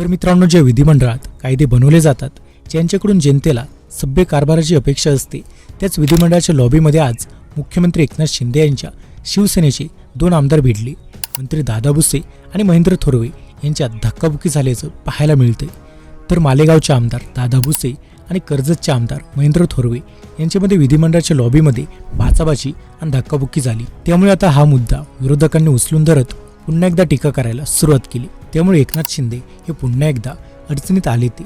तर मित्रांनो ज्या विधिमंडळात कायदे बनवले जातात ज्यांच्याकडून जनतेला सभ्य कारभाराची अपेक्षा असते त्याच विधिमंडळाच्या लॉबीमध्ये आज मुख्यमंत्री एकनाथ शिंदे यांच्या शिवसेनेचे दोन आमदार भिडले मंत्री दादा भुसे आणि महेंद्र थोरवे यांच्यात धक्काबुक्की झाल्याचं पाहायला मिळतंय. तर मालेगावचे आमदार दादा भुसे आणि कर्जतचे आमदार महेंद्र थोरवे यांच्यामध्ये विधिमंडळाच्या लॉबीमध्ये बाचाबाची आणि धक्काबुक्की झाली. त्यामुळे आता हा मुद्दा विरोधकांनी उचलून धरत पुन्हा एकदा टीका करायला सुरुवात केली. त्यामुळे एकनाथ शिंदे हे पुन्हा एकदा अडचणीत आले ते.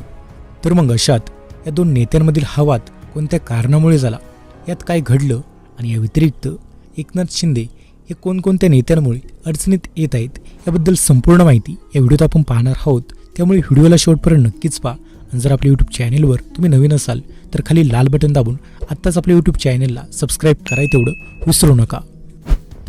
तर मग अशात या दोन नेत्यांमधील हवात कोणत्या कारणामुळे झाला? यात काय घडलं? आणि या व्यतिरिक्त एकनाथ शिंदे हे कोणकोणत्या नेत्यांमुळे अडचणीत येत आहेत? याबद्दल संपूर्ण माहिती या व्हिडिओत आपण पाहणार आहोत. त्यामुळे व्हिडिओला शेवटपर्यंत नक्कीच पहा. आणि जर आपल्या यूट्यूब चॅनेलवर तुम्ही नवीन असाल तर खाली लाल बटन दाबून आत्ताच आपल्या यूट्यूब चॅनेलला सबस्क्राईब करायचं तेवढं विसरू नका.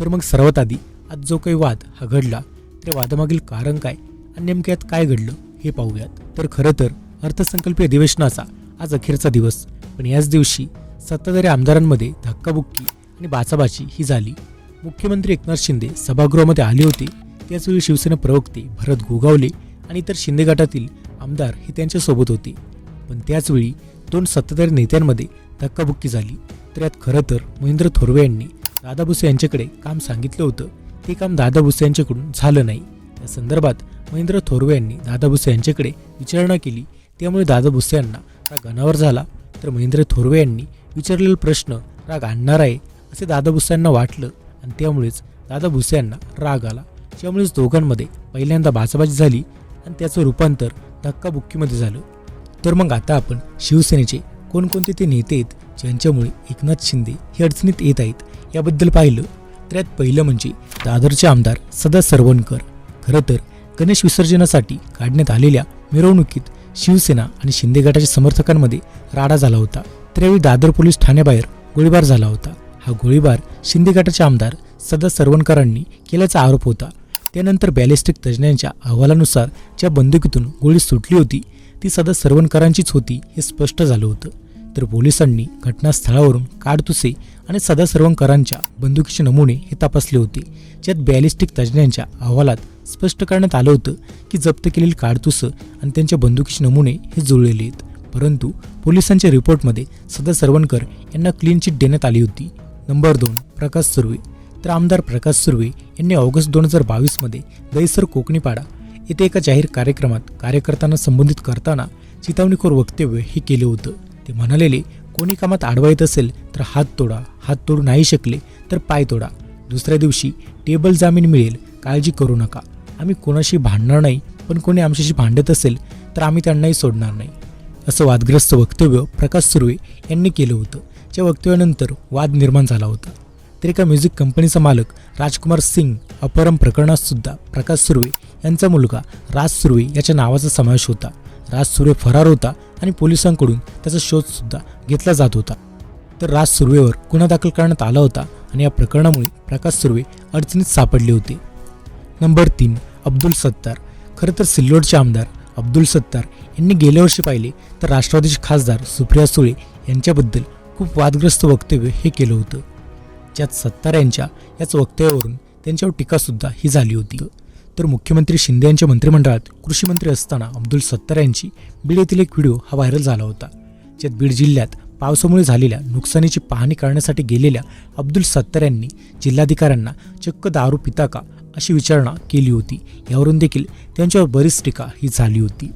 तर मग सर्वात आधी आज जो काही वाद हा घडला त्या वादामागील कारण काय आणि नेमक्यात यात काय घडलं हे पाहूयात. तर खरं तर अर्थसंकल्पीय अधिवेशनाचा आज अखेरचा दिवस. पण याच दिवशी सत्ताधारी आमदारांमध्ये धक्काबुक्की आणि बाचाबाची ही झाली. मुख्यमंत्री एकनाथ शिंदे सभागृहामध्ये आले होते. त्याचवेळी शिवसेना प्रवक्ते भरत गोगावले आणि इतर शिंदे गटातील आमदार हे त्यांच्यासोबत होते. पण त्याचवेळी दोन सत्ताधारी नेत्यांमध्ये धक्काबुक्की झाली. तर यात खरं तर महेंद्र थोरवे यांनी दादा भुसे यांच्याकडे काम सांगितलं होतं. ते काम दादा भुसे यांच्याकडून झालं नाही. या संदर्भात महेंद्र थोरवे यांनी दादा भुसे यांच्याकडे विचारणा केली. त्यामुळे दादा भुसे यांना राग अनावर झाला. तर महेंद्र थोरवे यांनी विचारलेला प्रश्न राग आणणार आहे असे दादा भुसे यांना वाटलं. आणि त्यामुळेच दादा भुसे यांना राग आला. त्यामुळेच दोघांमध्ये पहिल्यांदा बाचाबाची झाली आणि त्याचं रूपांतर धक्काबुक्कीमध्ये झालं. तर मग आता आपण शिवसेनेचे कोणकोणते ते नेते आहेत ज्यांच्यामुळे एकनाथ शिंदे हे अडचणीत येत आहेत याबद्दल पाहिलं. त्यात पहिलं म्हणजे दादरचे आमदार सदा सरवणकर. खरं तर गणेश विसर्जनासाठी काढण्यात आलेल्या मिरवणुकीत शिवसेना आणि शिंदे गटाच्या समर्थकांमध्ये राडा झाला होता. त्यावेळी दादर पोलीस ठाण्याबाहेर गोळीबार झाला होता. हा गोळीबार शिंदे गटाचे आमदार सदा सरवणकरांनी केल्याचा आरोप होता. त्यानंतर बॅलिस्टिक तज्ज्ञांच्या अहवालानुसार ज्या बंदुकीतून गोळी सुटली होती ती सदा सरवणकरांचीच होती हे स्पष्ट झालं होतं. तर पोलिसांनी घटनास्थळावरून काडतुसे आणि सदासर्वंकरांच्या बंदुकीचे नमुने हे तपासले होते. ज्यात बॅलिस्टिक तज्ज्ञांच्या अहवालात स्पष्ट करण्यात आलं होतं की जप्त केलेली काडतुसं आणि त्यांच्या बंदुकीचे नमुने हे जुळलेले आहेत. परंतु पोलिसांच्या रिपोर्टमध्ये सदा सरवणकर यांना क्लीन चिट देण्यात आली होती. नंबर दोन प्रकाश सुर्वे. तर आमदार प्रकाश सुर्वे यांनी ऑगस्ट दोन हजार बावीसमध्ये दहिसर कोकणीपाडा येथे एका जाहीर कार्यक्रमात कार्यकर्त्यांना संबोधित करताना चितावणीखोर वक्तव्य हे केलं होतं. ते म्हणालेले कोणी कामात आडवा येत असेल तर हात तोडा हात तोडू नाही शकले तर पाय तोडा. दुसऱ्या दिवशी टेबल जामीन मिळेल काळजी करू नका. आम्ही कोणाशी भांडणार नाही पण कोणी आमच्याशी भांडत असेल तर आम्ही त्यांनाही सोडणार नाही. असं वादग्रस्त वक्तव्य प्रकाश सुर्वे यांनी केलं होतं ज्या वक्तव्यानंतर वाद निर्माण झाला होता. तर एका म्युझिक कंपनीचा मालक राजकुमार सिंग अपहरण प्रकरणातसुद्धा प्रकाश सुर्वे यांचा मुलगा राज सुर्वे याच्या नावाचा समावेश होता. राज सुर्वे फरार होता आणि पोलिसांकडून त्याचा शोधसुद्धा घेतला जात होता. तर राज सुर्वेवर गुन्हा दाखल करण्यात आला होता आणि या प्रकरणामुळे प्रकाश सुर्वे अडचणीत सापडले होते. नंबर तीन अब्दुल सत्तार. खरं तर सिल्लोडचे आमदार अब्दुल सत्तार यांनी गेल्या वर्षी पाहिले तर राष्ट्रवादीचे खासदार सुप्रिया सुळे यांच्याबद्दल खूप वादग्रस्त वक्तव्य हे केलं होतं. ज्यात सत्तार यांच्या याच वक्तव्यावरून त्यांच्यावर टीकासुद्धा ही झाली होती. तर मुख्यमंत्री शिंदे यांच्या मंत्रिमंडळात कृषी मंत्री असताना अब्दुल सत्तार यांची बीड येथील एक व्हिडिओ हा व्हायरल झाला होता. ज्यात बीड जिल्ह्यात पावसामुळे झालेल्या नुकसानीची पाहणी करण्यासाठी गेलेल्या अब्दुल सत्तार यांनी जिल्हाधिकाऱ्यांना चक्क दारू पिता का अशी विचारणा केली होती. यावरून देखील त्यांच्यावर बरीच टीका ही झाली होती.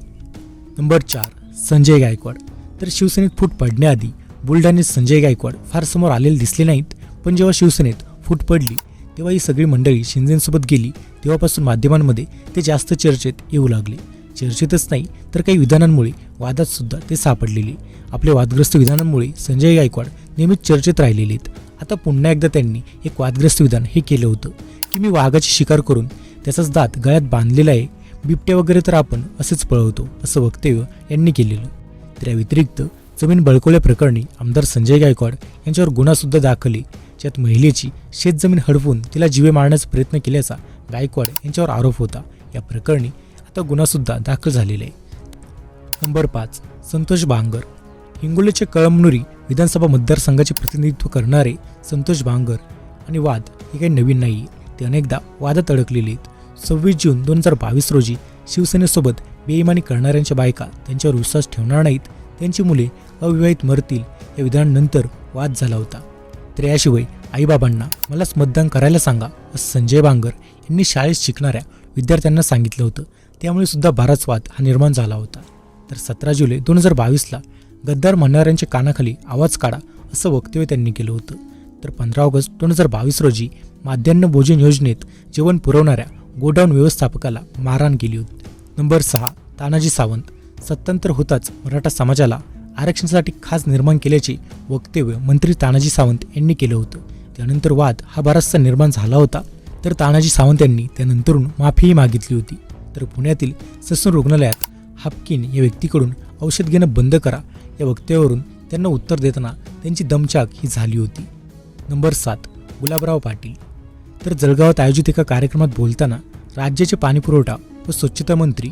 नंबर चार संजय गायकवाड. तर शिवसेनेत फूट पडण्याआधी बुलढाण्यात संजय गायकवाड फार समोर आलेले दिसले नाहीत पण जेव्हा शिवसेनेत फूट पडली तेव्हा ही सगळी मंडळी शिंदेसोबत गेली. तेव्हापासून माध्यमांमध्ये ते जास्त चर्चेत येऊ लागले. चर्चेतच नाही तर काही विधानांमुळे वादात सुद्धा ते सापडलेले. आपल्या वादग्रस्त विधानांमुळे संजय गायकवाड नेहमीच चर्चेत राहिलेले आहेत. आता पुन्हा एकदा त्यांनी एक वादग्रस्त विधान हे केलं होतं. की मी वाघाची शिकार करून त्याचाच दात गळ्यात बांधलेला आहे बिबट्या वगैरे तर आपण असेच पळवतो असं वक्तव्य यांनी केलेलं. त्या व्यतिरिक्त जमीन बळकवल्या प्रकरणी आमदार संजय गायकवाड यांच्यावर गुन्हासुद्धा दाखल आहे. ज्यात महिलेची शेतजमीन हडवून तिला जीवे मारण्याचा प्रयत्न केल्याचा गायकवाड यांच्यावर आरोप होता. या प्रकरणी आता गुन्हासुद्धा दाखल झालेला आहे. नंबर पाच संतोष बांगर हिंगोलीचे कळमनुरी विधानसभा मतदारसंघाचे प्रतिनिधित्व करणारे संतोष बांगर आणि वाद हे काही नवीन नाही. ते अनेकदा वादात अडकलेले आहेत. सव्वीस जून दोन हजार बावीस रोजी शिवसेनेसोबत बेईमानी करणाऱ्यांच्या बायका त्यांच्यावर विश्वास ठेवणार नाहीत. त्यांची मुले अविवाहित मरतील. या विधानानंतर वाद झाला होता. तर याशिवाय आईबाबांना मलाच मतदान करायला सांगा असं संजय बांगर यांनी शाळेत शिकणाऱ्या विद्यार्थ्यांना सांगितलं होतं. त्यामुळे सुद्धा बराच वाद हा निर्माण झाला होता. तर सतरा जुलै दोन हजार बावीसला गद्दार म्हणणाऱ्यांच्या कानाखाली आवाज काढा असं वक्तव्य त्यांनी केलं होतं. तर पंधरा ऑगस्ट दोन हजार बावीस रोजी माध्यान्ह भोजन योजनेत जेवण पुरवणाऱ्या गोडाऊन व्यवस्थापकाला मारहाण केली होती. नंबर सहा तानाजी सावंत सत्तांतर होताच मराठा समाजाला आरक्षणासाठी खास निर्माण केल्याचे वक्तव्य मंत्री तानाजी सावंत यांनी केलं होतं. त्यानंतर वाद हा बराचसा निर्माण झाला होता तर तानाजी सावंत यांनी त्यानंतरून माफीही मागितली होती. तर पुण्यातील ससून रुग्णालयात हापकिन या व्यक्तीकडून औषध घेणं बंद करा या वक्तव्यावरून त्यांना उत्तर देताना त्यांची दमचाक ही झाली होती. नंबर सात गुलाबराव पाटील. तर जळगावात आयोजित एका कार्यक्रमात बोलताना राज्याचे पाणीपुरवठा व स्वच्छता मंत्री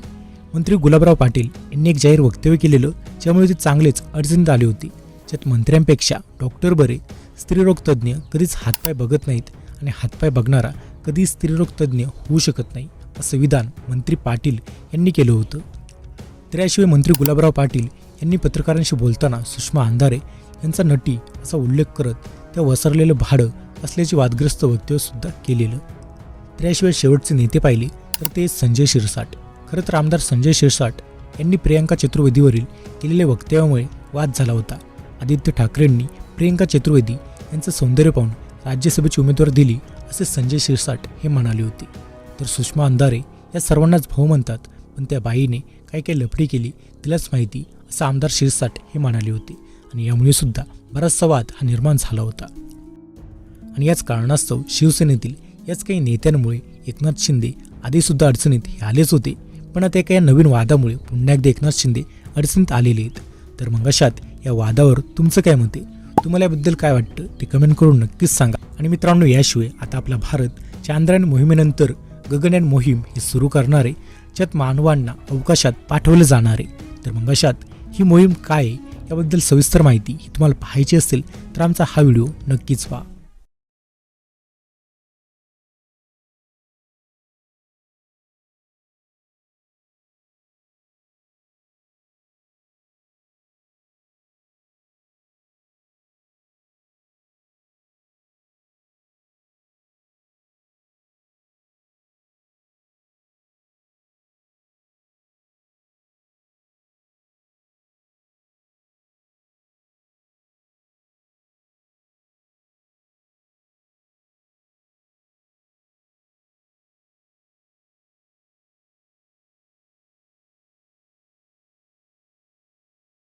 मंत्री गुलाबराव पाटील यांनी एक जाहीर वक्तव्य केलेलं ज्यामुळे ते चांगलेच अडचणीत आले होते. ज्यात मंत्र्यांपेक्षा डॉक्टर बरे स्त्रीरोग तज्ज्ञ कधीच हातपाय बघत नाहीत आणि हातपाय बघणारा कधीच स्त्रीरोग तज्ज्ञ होऊ शकत नाही असं विधान मंत्री पाटील यांनी केलं होतं. तर याशिवाय मंत्री गुलाबराव पाटील यांनी पत्रकारांशी बोलताना सुषमा अंधारे यांचा नटी असा उल्लेख करत त्या वसरलेलं भाडं असल्याचे वादग्रस्त वक्तव्यसुद्धा केलेलं. त्याशिवाय शेवटचे नेते पाहिले तर ते संजय शिरसाट. खरं तर आमदार संजय शिरसाट यांनी प्रियांका चतुर्वेदीवरील केलेल्या वक्तव्यामुळे वाद झाला होता. आदित्य ठाकरेंनी प्रियंका चतुर्वेदी यांचं सौंदर्य पाहून राज्यसभेची उमेदवार दिली असे संजय शिरसाट हे म्हणाले होते. तर सुषमा अंधारे या सर्वांनाच भाऊ म्हणतात पण त्या बाईने काही काही लफडी केली तिलाच माहिती असं आमदार शिरसाट हे म्हणाले होते. आणि यामुळे सुद्धा बराचसा वाद हा निर्माण झाला होता. आणि याच कारणास्तव शिवसेनेतील याच काही नेत्यांमुळे एकनाथ शिंदे आधीसुद्धा अडचणीत हे आलेच होते. पण आता एका या नवीन वादामुळे पुन्हा एकदा एकनाथ शिंदे अडचणीत आलेले आहेत. तर मग अशात या वादावर तुमचं काय मत आहे? तुम्हाला याबद्दल काय वाटतं? ते कमेंट करून नक्कीच सांगा. आणि मित्रांनो याशिवाय आता आपला भारत चांद्रयान मोहिमेनंतर गगनयान मोहीम ही सुरू करणार आहे ज्यात मानवांना अवकाशात पाठवलं जाणार आहे. तर मग अशात ही मोहीम काय आहे? याबद्दल सविस्तर माहिती ही तुम्हाला पाहायची असेल तर आमचा हा व्हिडिओ नक्कीच पहा.